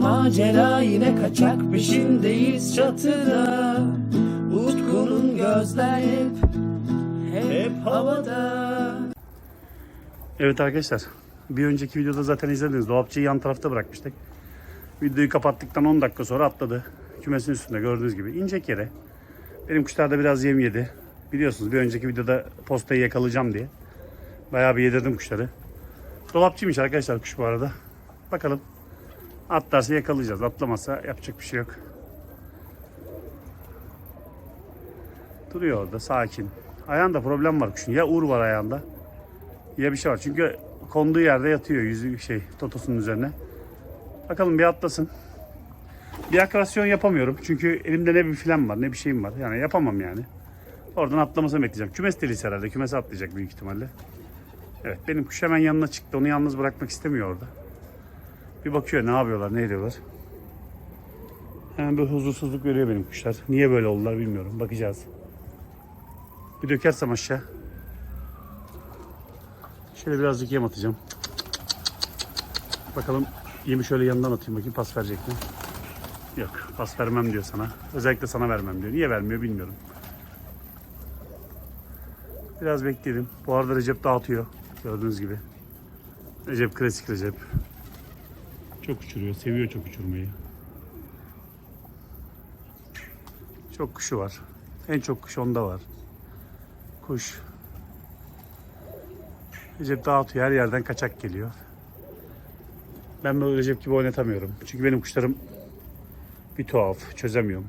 macera yine kaçak peşindeyiz çatıda Utku'nun gözler hep hep havada Evet arkadaşlar. Bir önceki videoda zaten izlediniz. Dolapçıyı yan tarafta bırakmıştık. Videoyu kapattıktan 10 dakika sonra atladı. Kümesin üstünde gördüğünüz gibi. inecek yere. Benim kuşlar da biraz yem yedi. Biliyorsunuz bir önceki videoda postayı yakalayacağım diye. Bayağı bir yedirdim kuşları. Dolapçıymış arkadaşlar kuş bu arada. Bakalım. Atlarsa yakalayacağız. Atlamazsa yapacak bir şey yok. Duruyor orada sakin. Ayağında problem var kuşun. Ya uğur var ayağında ya bir şey var. Çünkü konduğu yerde yatıyor yüzü şey totosunun üzerine. Bakalım bir atlasın. Bir akrasyon yapamıyorum. Çünkü elimde ne bir filan var ne bir şeyim var. Yani yapamam yani. Oradan atlamasını bekleyeceğim. Kümes delisi herhalde. Kümese atlayacak büyük ihtimalle. Evet benim kuş hemen yanına çıktı. Onu yalnız bırakmak istemiyor orada. Bir bakıyor ne yapıyorlar ne ediyorlar. Hemen bir huzursuzluk veriyor benim kuşlar. Niye böyle oldular bilmiyorum. Bakacağız. Bir dökersem aşağı. Şöyle birazcık yem atacağım. Bakalım yemi şöyle yanından atayım bakayım pas verecek mi? Yok pas vermem diyor sana. Özellikle sana vermem diyor. Niye vermiyor bilmiyorum. Biraz bekleyelim. Bu arada Recep dağıtıyor. Gördüğünüz gibi. Recep klasik Recep. Çok uçuruyor. Seviyor çok uçurmayı. Çok kuşu var. En çok kuş onda var. Kuş Recep dağıtıyor. Her yerden kaçak geliyor. Ben böyle Recep gibi oynatamıyorum. Çünkü benim kuşlarım bir tuhaf. Çözemiyorum.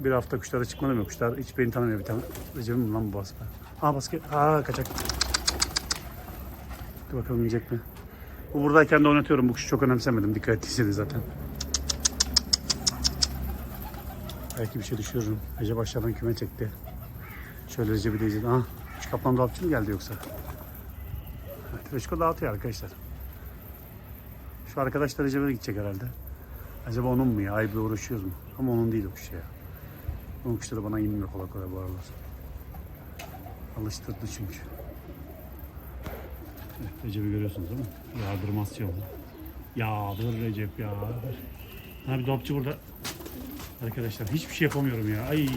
Bir hafta kuşlara çıkmadım ya. Kuşlar hiç beni tanımıyor bir tane. Recep'im lan bu baskı. Ha baskı. Ha kaçak. Dur bakalım yiyecek mi? Bu buradayken de oynatıyorum. Bu kuşu çok önemsemedim. Dikkat ettiyseniz zaten. Belki bir şey düşürürüm. Recep aşağıdan küme çekti. Şöyle Recep'i de izledim. Ah, şu kaplan dolapçı mı geldi yoksa? Evet, Reçko dağıtıyor arkadaşlar. Şu arkadaş da Recep'e de gidecek herhalde. Acaba onun mu ya? Ay bir uğraşıyoruz mu? Ama onun değil o kuş ya. Onun kuşları bana inmiyor kolay kolay bu aralar. Alıştırdı çünkü. Evet, Recep'i görüyorsunuz değil mi? Yağdırmasyon. Yağdır Recep yağdır. Ha bir dolapçı burada. Arkadaşlar hiçbir şey yapamıyorum ya. Ay.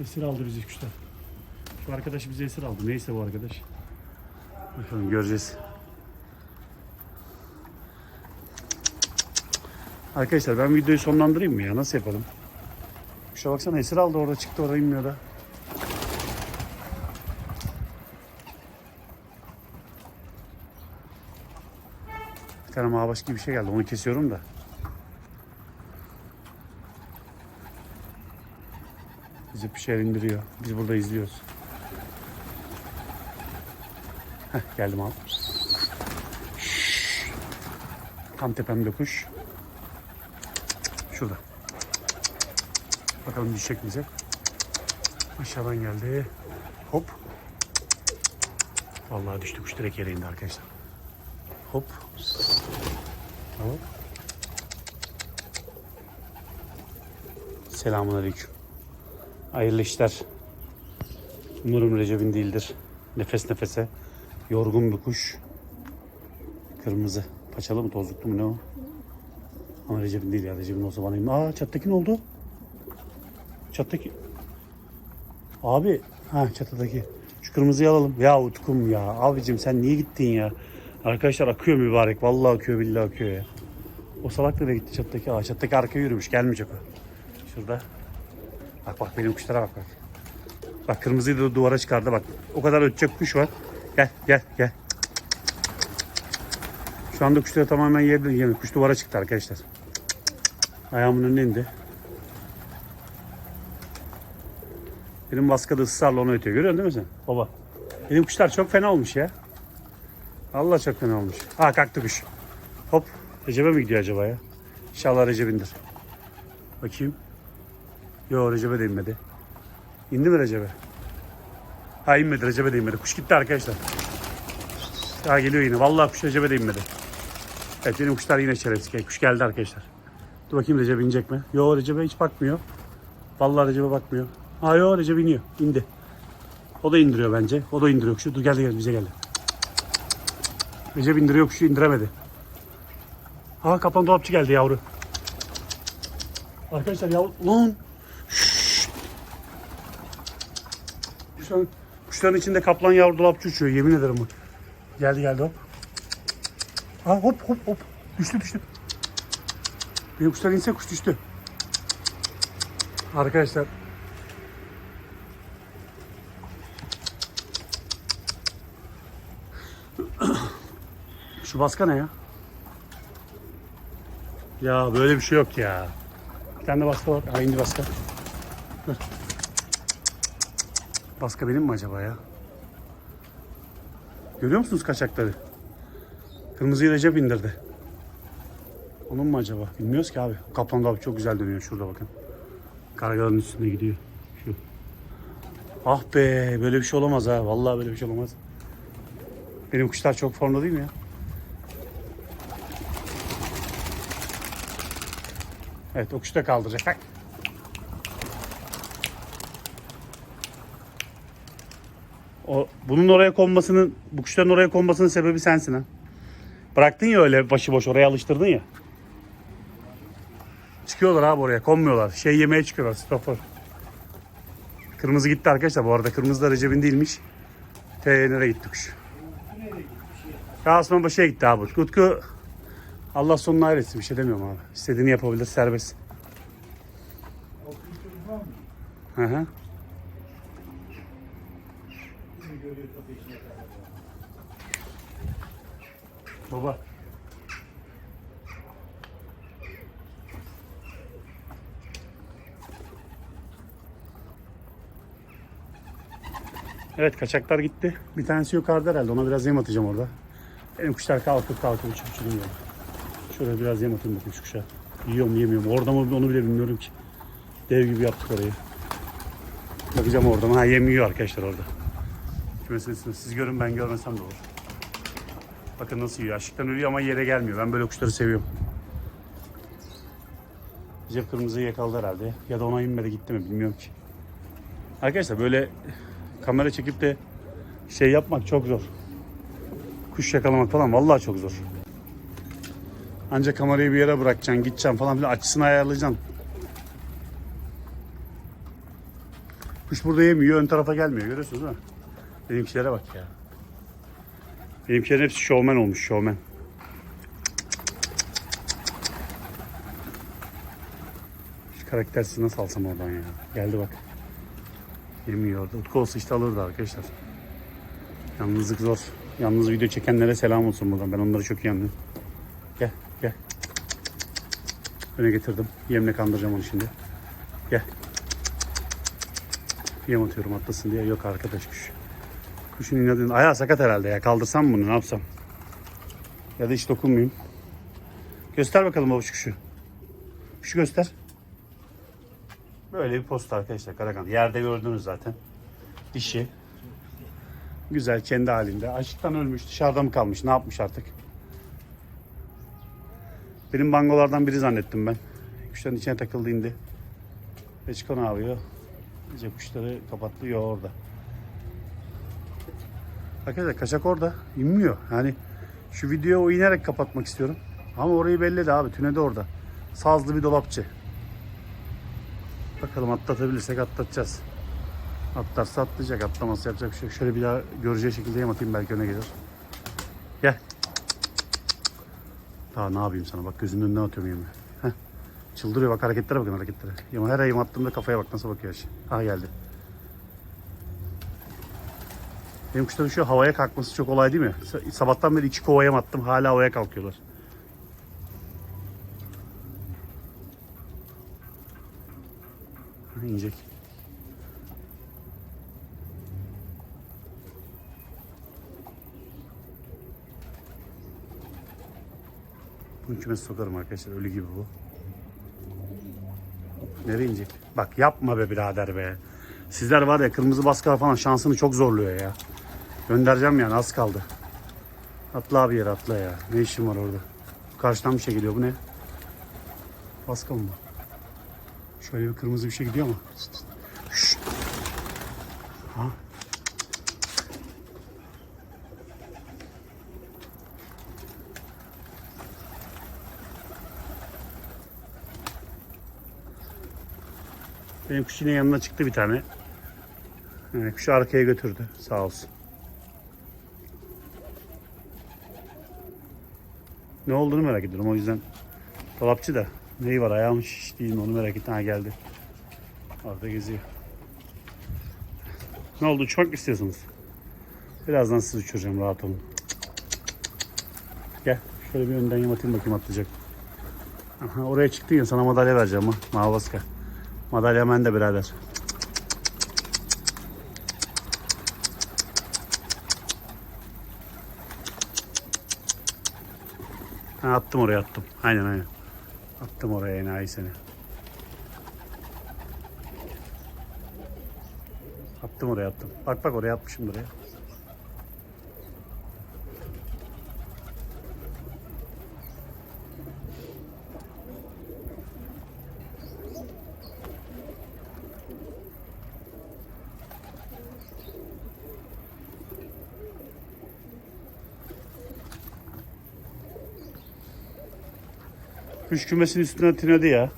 Esir aldı bizi kuşlar. Şu arkadaş bizi esir aldı. Neyse bu arkadaş. Bakalım göreceğiz. Arkadaşlar ben videoyu sonlandırayım mı ya? Nasıl yapalım? Kuşa baksana esir aldı orada çıktı orada inmiyor da. Bir tane mağabaş gibi bir şey geldi. Onu kesiyorum da. Bizi bir şeyler indiriyor. Biz burada izliyoruz. Heh, geldim abi. Tam tepemde kuş. Şurada. Bakalım düşecek bize? Aşağıdan geldi. Hop. Vallahi düştü kuş direkt yere indi arkadaşlar. Hop. Hop. Selamun aleyküm. Hayırlı işler. Umarım Recep'in değildir. Nefes nefese. Yorgun bir kuş. Kırmızı. Paçalı mı tozluklu mu ne o? Ama Recep'in değil ya. Recep'in olsa bana... Aa çattaki ne oldu? Çattaki... Abi. Ha çatıdaki. Şu kırmızıyı alalım. Ya Utkum ya. Abicim sen niye gittin ya? Arkadaşlar akıyor mübarek. Vallahi akıyor billahi akıyor ya. O salak nereye gitti çattaki? Aa çattaki arkaya yürümüş. Gelmeyecek o. Şurada. Bak bak benim kuşlara bak bak. Bak kırmızıyı da duvara çıkardı bak. O kadar ötecek kuş var. Gel gel gel. Şu anda kuşları tamamen yerde yemiyor. Kuş duvara çıktı arkadaşlar. Ayağımın önüne indi. Benim baskıda ısrarla onu ötüyor. Görüyorsun değil mi sen? Baba. Benim kuşlar çok fena olmuş ya. Allah fena olmuş. Ha kalktı kuş. Hop. Recep'e mi gidiyor acaba ya? İnşallah Recep'indir. Bakayım. Yo Recep'e de inmedi. İndi mi Recep'e? Ha inmedi Recep'e de inmedi. Kuş gitti arkadaşlar. Ha geliyor yine. Vallahi kuş Recep'e de inmedi. Evet benim kuşlar yine şerefsiz. Kuş geldi arkadaşlar. Dur bakayım Recep inecek mi? Yo Recep'e hiç bakmıyor. Vallahi Recep'e bakmıyor. Ha yo Recep iniyor. İndi. O da indiriyor bence. O da indiriyor kuşu. Dur geldi geldi bize geldi. Recep indiriyor kuşu indiremedi. Ha kaplan dolapçı geldi yavru. Arkadaşlar yavru. Lan. Kuşların, kuşların içinde kaplan yavru dolapçı uçuyor yemin ederim bu. Geldi geldi hop. Ha hop hop hop. Düştü düştü. Benim kuşlar inse kuş düştü. Arkadaşlar. Şu baska ne ya? Ya böyle bir şey yok ya. Bir tane de baska var. Ha baska. Baska benim mi acaba ya? Görüyor musunuz kaçakları? Kırmızıyı Recep indirdi. Onun mu acaba? Bilmiyoruz ki abi. Kaplan da çok güzel dönüyor. Şurada bakın. Kargaların üstünde gidiyor. Şu. Ah be böyle bir şey olamaz ha. Vallahi böyle bir şey olamaz. Benim kuşlar çok formda değil mi ya? Evet o kuş da kaldıracak. Bak. O, bunun oraya konmasının, bu kuşların oraya konmasının sebebi sensin ha. Bıraktın ya öyle başıboş oraya alıştırdın ya. Çıkıyorlar abi oraya konmuyorlar. Şey yemeye çıkıyorlar stoper. Kırmızı gitti arkadaşlar bu arada. Kırmızı da Recep'in değilmiş. T nereye gitti kuş? Kasman Başı'ya gitti abi. Utku Allah sonunu hayretsin bir şey demiyorum abi. İstediğini yapabilir serbest. Hı hı. Baba. Evet kaçaklar gitti. Bir tanesi yukarıda herhalde. Ona biraz yem atacağım orada. Benim kuşlar kalkıp kalkıp uçup uçurum ya. Şöyle biraz yem atayım bakayım şu kuşa. Yiyor mu yemiyor mu? Orada mı onu bile bilmiyorum ki. Dev gibi yaptık orayı. Bakacağım orada mı? Ha yem yiyor arkadaşlar orada. Kümesiniz. Siz görün ben görmesem de olur. Bakın nasıl yiyor. Açlıktan ölüyor ama yere gelmiyor. Ben böyle kuşları seviyorum. Cep kırmızıyı yakaladı herhalde. Ya da ona inmedi gitti mi bilmiyorum ki. Arkadaşlar böyle kamera çekip de şey yapmak çok zor. Kuş yakalamak falan vallahi çok zor. Ancak kamerayı bir yere bırakacaksın, gideceksin falan filan açısını ayarlayacaksın. Kuş burada yemiyor, ön tarafa gelmiyor. Görüyorsunuz değil mi? Benimkilere bak ya. Benimkilerin hepsi şovmen olmuş, şovmen. Şu karaktersiz nasıl alsam oradan ya? Geldi bak. Yemiyor orada. Utku olsa işte alırdı arkadaşlar. Yalnızlık zor. Yalnız video çekenlere selam olsun buradan. Ben onları çok iyi anlıyorum. Gel, gel. Öne getirdim. Yemle kandıracağım onu şimdi. Gel. Yem atıyorum atlasın diye. Yok arkadaş kuş. Kuşun inadını. Ayağı sakat herhalde ya. Kaldırsam bunu ne yapsam? Ya da hiç dokunmayayım. Göster bakalım babuş kuşu. Kuşu göster. Böyle bir posta arkadaşlar Karakan. Yerde gördünüz zaten. Dişi. Güzel kendi halinde. Açlıktan ölmüş. Dışarıda mı kalmış? Ne yapmış artık? Benim bangolardan biri zannettim ben. Kuşların içine takıldı indi. Reçko ne yapıyor? İyice kuşları kapatlıyor orada. Arkadaşlar kaçak orada. inmiyor. Yani şu videoyu inerek kapatmak istiyorum. Ama orayı belledi abi. Tünede orada. Sazlı bir dolapçı. Bakalım atlatabilirsek atlatacağız. Atlarsa atlayacak. Atlaması yapacak bir şey. Şöyle bir daha göreceği şekilde yem atayım belki öne gelir. Gel. Daha ne yapayım sana bak gözünün önüne atıyorum yemi. Heh. Çıldırıyor bak hareketlere bakın hareketlere. Yema her ayım attığımda kafaya bak nasıl bakıyor aşağı. Ha geldi. Benim kuşların şu havaya kalkması çok olay değil mi? Sa- Sabahtan beri iki kovaya attım hala havaya kalkıyorlar. İnecek. Bunu kümese sokarım arkadaşlar. Ölü gibi bu. Nereye inecek? Bak yapma be birader be. Sizler var ya kırmızı baskılar falan şansını çok zorluyor ya. Göndereceğim yani az kaldı. Atla abi yere atla ya. Ne işin var orada? Karşıdan bir şey geliyor. Bu ne? Baskı mı? Şöyle bir kırmızı bir şey gidiyor ama. Ha? Benim kuş yine yanına çıktı bir tane. Yani kuşu arkaya götürdü. Sağ olsun. Ne olduğunu merak ediyorum o yüzden. Dolapçı da neyi var ayağım şiş değil mi onu merak ettim. Ha geldi. Orada geziyor. Ne oldu uçmak istiyorsunuz? Birazdan sizi uçuracağım rahat olun. Gel şöyle bir önden yamatayım bakayım atlayacak. Aha, oraya çıktın ya sana madalya vereceğim ha. Mavaska. Madalya bende birader. Ha, attım oraya attım. Aynen aynen. Attım oraya enayi seni. Attım oraya attım. Bak bak oraya atmışım buraya. Kuş kümesinin üstüne tünedi ya.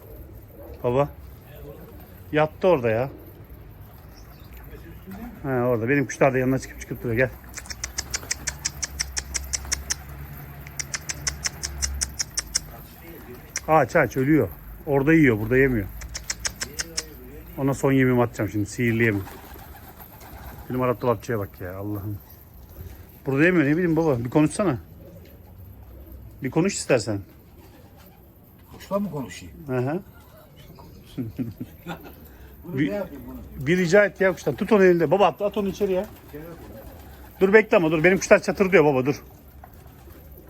Baba. Yattı orada ya. Ha orada. Benim kuşlar da yanına çıkıp çıkıp duruyor. Gel. Aç aç ölüyor. Orada yiyor. Burada yemiyor. Ona son yemimi atacağım şimdi. Sihirli yemim. Benim Arap dolapçıya bak ya Allah'ım. Burada yemiyor ne bileyim baba. Bir konuşsana. Bir konuş istersen. Kuşla mı konuşayım? Hı hı. Bunu Bir- ne yapayım bunu? Bir rica et ya kuştan. Tut onu elinde. Baba at, at onu içeriye. Dur bekle ama dur. Benim kuşlar çatırdıyor baba dur.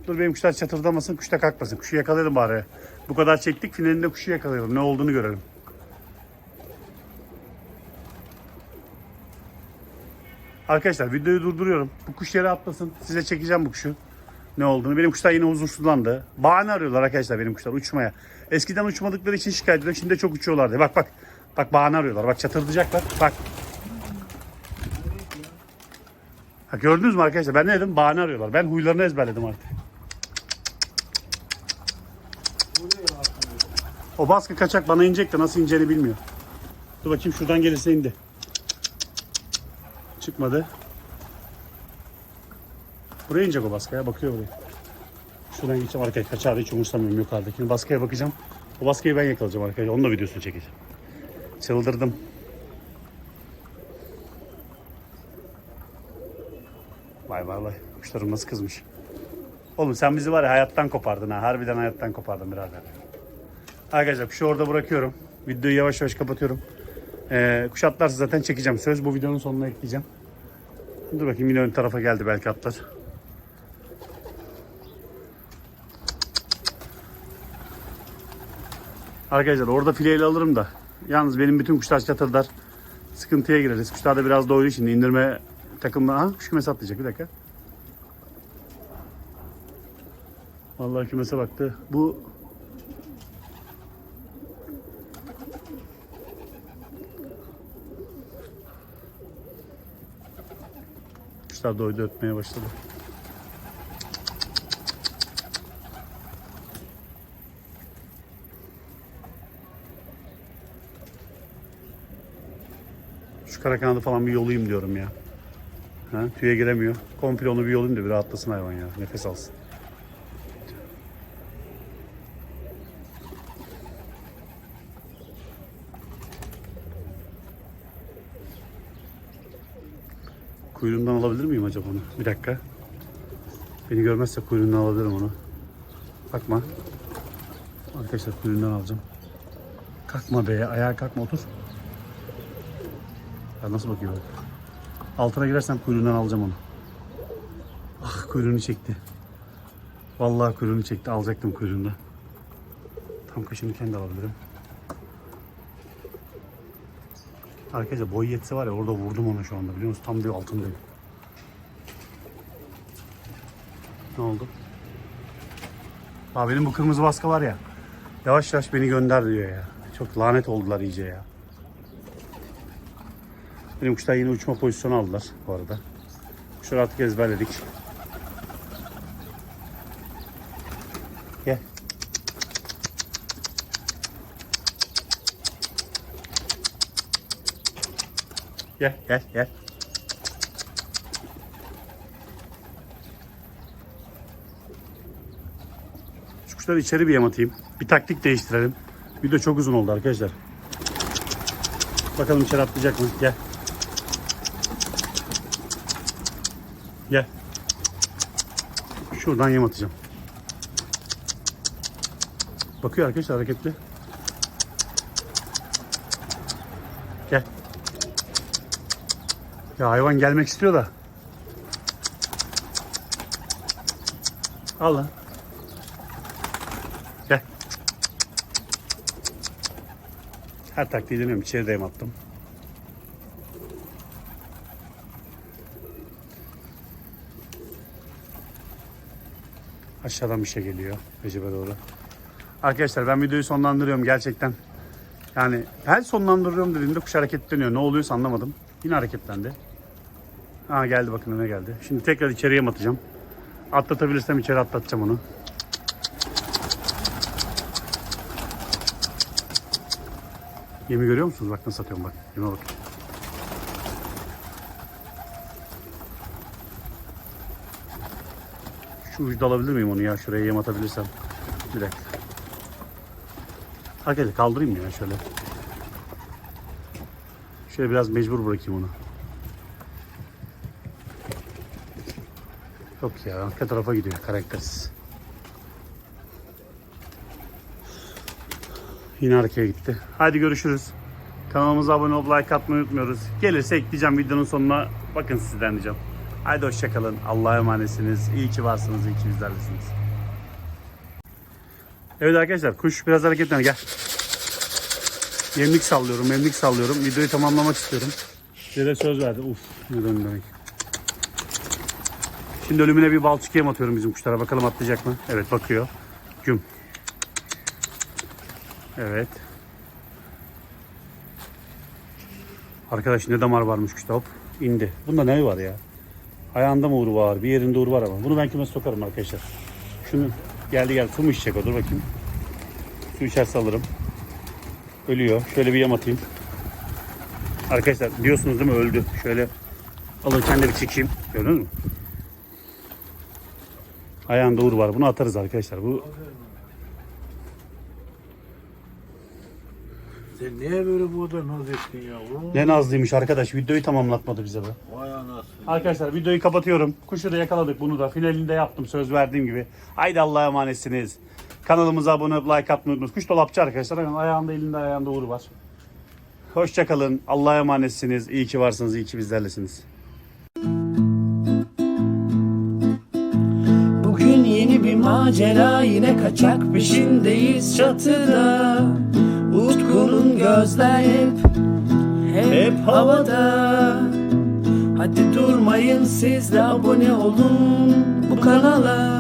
Dur benim kuşlar çatırdamasın. Kuş da kalkmasın. Kuşu yakalayalım bari. Bu kadar çektik. Finalinde kuşu yakalayalım. Ne olduğunu görelim. Arkadaşlar videoyu durduruyorum. Bu kuş yere atlasın. Size çekeceğim bu kuşu. Ne olduğunu. Benim kuşlar yine huzursuzlandı. Bahane arıyorlar arkadaşlar benim kuşlar uçmaya. Eskiden uçmadıkları için şikayet ediyor. Şimdi de çok uçuyorlardı. Bak bak. Bak bahane arıyorlar. Bak çatırdayacaklar. Bak. Ha, gördünüz mü arkadaşlar? Ben ne dedim? Bahane arıyorlar. Ben huylarını ezberledim artık. O baskı kaçak bana inecek de nasıl ineceğini bilmiyor. Dur bakayım şuradan gelirse indi. Çıkmadı. Buraya inecek o baskıya. Bakıyor buraya. Şuradan geçeceğim arkaya. Kaçardı hiç umursamıyorum yukarıdakini. Baskıya bakacağım. O baskıyı ben yakalayacağım arkadaşlar. Onun da videosunu çekeceğim. Çıldırdım. Vay vay vay. Kuşlarım nasıl kızmış. Oğlum sen bizi var ya hayattan kopardın ha. Harbiden hayattan kopardın birader. Arkadaşlar kuşu orada bırakıyorum. Videoyu yavaş yavaş kapatıyorum. Ee, kuş atlarsa zaten çekeceğim. Söz bu videonun sonuna ekleyeceğim. Dur bakayım yine ön tarafa geldi belki atlar. Arkadaşlar orada fileyle alırım da. Yalnız benim bütün kuşlar çatırdar. Sıkıntıya gireriz. Kuşlar da biraz doydu şimdi. indirme takımla. Ha kuş kümesi atlayacak bir dakika. Vallahi kümese baktı. Bu Kuşlar doydu ötmeye başladı. Şu kara kanadı falan bir yolayım diyorum ya. Ha, tüye giremiyor. Komple onu bir yolayım da bir rahatlasın hayvan ya. Nefes alsın. Kuyruğundan alabilir miyim acaba onu? Bir dakika. Beni görmezse kuyruğundan alabilirim onu. Bakma. Arkadaşlar kuyruğundan alacağım. Kalkma be. Ayağa kalkma otur. Ya nasıl bakıyor bak. Altına girersem kuyruğundan alacağım onu. Ah kuyruğunu çekti. Vallahi kuyruğunu çekti. Alacaktım kuyruğunda. Tam kaşını kendi alabilirim. Arkadaşlar boy yetse var ya orada vurdum onu şu anda biliyor musun? Tam bir altındayım. Ne oldu? Aa, benim bu kırmızı baska var ya. Yavaş yavaş beni gönder diyor ya. Çok lanet oldular iyice ya. Benim kuşlar yine uçma pozisyonu aldılar bu arada. Kuşları artık ezberledik. Gel. Gel gel gel. Şu kuşları içeri bir yem atayım. Bir taktik değiştirelim. Video çok uzun oldu arkadaşlar. Bakalım içeri atlayacak mı? Gel. Şuradan yem atacağım. Bakıyor arkadaşlar hareketli. Gel. Ya hayvan gelmek istiyor da. Al lan. Gel. Her taktiği deniyorum. İçeri de attım. Aşağıdan bir şey geliyor Recep'e doğru. Arkadaşlar ben videoyu sonlandırıyorum gerçekten. Yani her sonlandırıyorum dediğimde kuş hareketleniyor. Ne oluyorsa anlamadım. Yine hareketlendi. Ha geldi bakın öne geldi. Şimdi tekrar içeriye mi atacağım? Atlatabilirsem içeri atlatacağım onu. Yemi görüyor musunuz? Bak nasıl atıyorum bak. Yeme bak. Şu ucu alabilir miyim onu ya? Şuraya yem atabilirsem. Bir dakika. Arkadaşlar kaldırayım ya şöyle. Şöyle biraz mecbur bırakayım onu. Yok ya arka tarafa gidiyor karaktersiz. Yine arkaya gitti. Hadi görüşürüz. Kanalımıza abone olup like atmayı unutmuyoruz. Gelirse ekleyeceğim videonun sonuna. Bakın sizden diyeceğim. Haydi hoşçakalın. Allah'a emanetsiniz. İyi ki varsınız. iyi ki bizlerlesiniz. Evet arkadaşlar kuş biraz hareketlendi. Gel. Yemlik sallıyorum, yemlik sallıyorum. Videoyu tamamlamak istiyorum. Size söz verdi. Uf, ne demek. Şimdi ölümüne bir balçık yem atıyorum bizim kuşlara. Bakalım atlayacak mı? Evet bakıyor. Güm. Evet. Arkadaş ne damar varmış kuşta hop. indi. Bunda ne var ya? Ayağında mı uğru var? Bir yerinde uğru var ama. Bunu ben kime sokarım arkadaşlar. Şunu geldi gel su mu içecek o? Dur bakayım. Su içerse alırım. Ölüyor. Şöyle bir yem atayım. Arkadaşlar diyorsunuz değil mi öldü. Şöyle alırken de bir çekeyim. Gördünüz mü? Ayağında uğur var. Bunu atarız arkadaşlar. Bu Sen niye böyle bu kadar naz ettin yavrum? ne nazlıymış arkadaş. Videoyu tamamlatmadı bize be. Vay anasını. Arkadaşlar videoyu kapatıyorum. Kuşu da yakaladık bunu da. Finalinde yaptım söz verdiğim gibi. Haydi Allah'a emanetsiniz. Kanalımıza abone olup like atmayı unutmayın. Kuş dolapçı arkadaşlar. Ayağında elinde ayağında uğru var. Hoşçakalın. Allah'a emanetsiniz. İyi ki varsınız. iyi ki bizlerlesiniz. Bugün yeni bir macera yine kaçak peşindeyiz çatıda Utku'nun gözler hep hep havada. Hadi durmayın siz de abone olun bu kanala